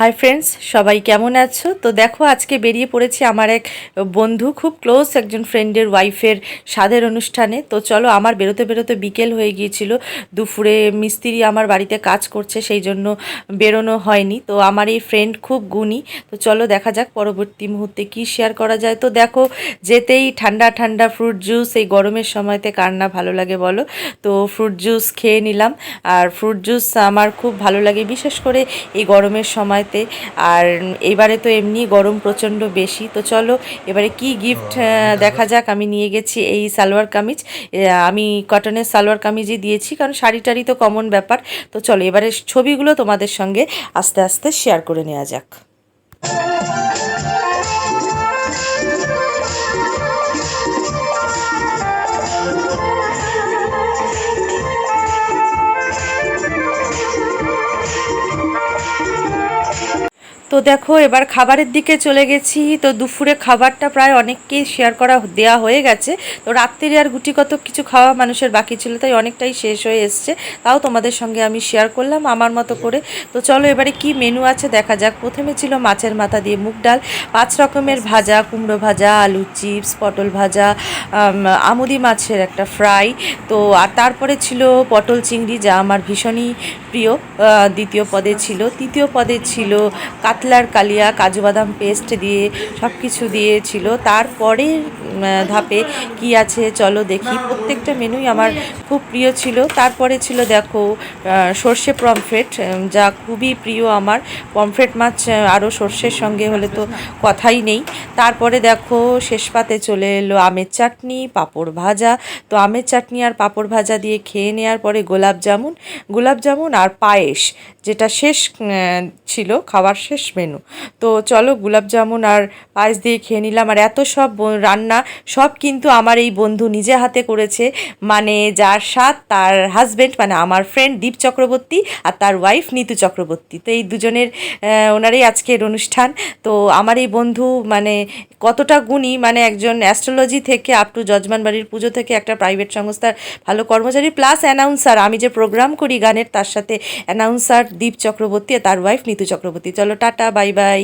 Hi friends সবাই কেমন আছো? তো দেখো, আজকে বেরিয়ে পড়েছি আমার এক বন্ধু, খুব ক্লোজ একজন ফ্রেন্ডের ওয়াইফের স্বাদের অনুষ্ঠানে। তো চলো, আমার বেরোতে বেরোতে বিকেল হয়ে গিয়েছিল। দুপুরে মিস্ত্রি আমার বাড়িতে কাজ করছে, সেই জন্য বেরোনো হয়নি। তো আমার এই ফ্রেন্ড খুব গুণী। তো চলো, দেখা যাক পরবর্তী মুহূর্তে কি শেয়ার করা যায়। তো দেখো, যেতেই ঠান্ডা ঠান্ডা ফ্রুট জুস এই গরমের সময়তে কার না ভালো লাগে বলো? তো ফ্রুট জুস খেয়ে নিলাম। আর ফ্রুট জুস আমার খুব ভালো লাগে, বিশেষ করে এই গরমের সময়তে আর এবারে তো এমনি গরম প্রচণ্ড বেশি। তো চলো এবারে কি গিফট দেখা যাক আমি নিয়ে গেছি এই সালোয়ার কামিজ। আমি কটনের সালোয়ার কামিজই দিয়েছি কারণ শাড়ি টাড়ি তো কমন ব্যাপার। তো চলো এবারে ছবিগুলো তোমাদের সঙ্গে আস্তে আস্তে শেয়ার করে নেওয়া যাক। তো দেখো, এবার খাবারের দিকে চলে গেছি। তো দুপুরে খাবারটা প্রায় অনেককেই শেয়ার করা দেওয়া হয়ে গেছে। তো রাত্রিরে আর গুটি কত কিছু খাওয়া মানুষের বাকি ছিল, তাই অনেকটাই শেষ হয়ে এসছে। তাও তোমাদের সঙ্গে আমি শেয়ার করলাম আমার মতো করে। তো চলো এবারে কি মেনু আছে দেখা যাক। প্রথমে ছিল মাছের মাথা দিয়ে মুগ ডাল, পাঁচ রকমের ভাজা, কুমড়ো ভাজা আলু চিপস, পটল ভাজা আমুদি মাছের একটা ফ্রাই তো আর তারপরে ছিল পটল চিংড়ি, যা আমার ভীষণই প্রিয় দ্বিতীয় পদে ছিল। তৃতীয় পদে ছিল কাতলার কালিয়া, কাজু বাদাম পেস্ট দিয়ে সব কিছু দিয়েছিল তারপরে ধাপে কি আছে চলো দেখি। প্রত্যেকটা মেনুই আমার খুব প্রিয় ছিল। তারপরে ছিল দেখো সর্ষে পমফ্রেট যা খুবই প্রিয় আমার। পমফ্রেট মাছ আরও সর্ষের সঙ্গে হলে তো কথাই নেই। তারপরে দেখো, শেষ পাতে চলে এলো আমের চাটনি, পাঁপড় ভাজা। তো আমের চাটনি আর পাঁপড় ভাজা দিয়ে খেয়ে নেওয়ার পরে গোলাপ জামুন গোলাপ জামুন আর পায়েস, যেটা শেষ ছিল, খাওয়ার শেষ মেনু তো চলো গোলাপ জামুন আর পায়েস দিয়ে খেয়ে নিলাম। আর এত সব রান্না, সব কিন্তু আমার এই বন্ধু নিজে হাতে করেছে। মানে যার স্বাদ তার হাজবেন্ড মানে আমার ফ্রেন্ড দীপ চক্রবর্তী আর তার ওয়াইফ নিতু চক্রবর্তী। তো এই দুজনের ওনারই আজকের অনুষ্ঠান। তো আমার এই বন্ধু মানে কতটা গুণী মানে একজন অ্যাস্ট্রোলজি থেকে আপ টু জজমান বাড়ির পুজো থেকে একটা প্রাইভেট সংস্থার ভালো কর্মচারী প্লাস অ্যানাউন্সার আমি যে প্রোগ্রাম করি গানের, তার সাথে অ্যানাউন্সার দীপ চক্রবর্তী আর তার ওয়াইফ নিতু চক্রবর্তী। চলো টাটা বাই বাই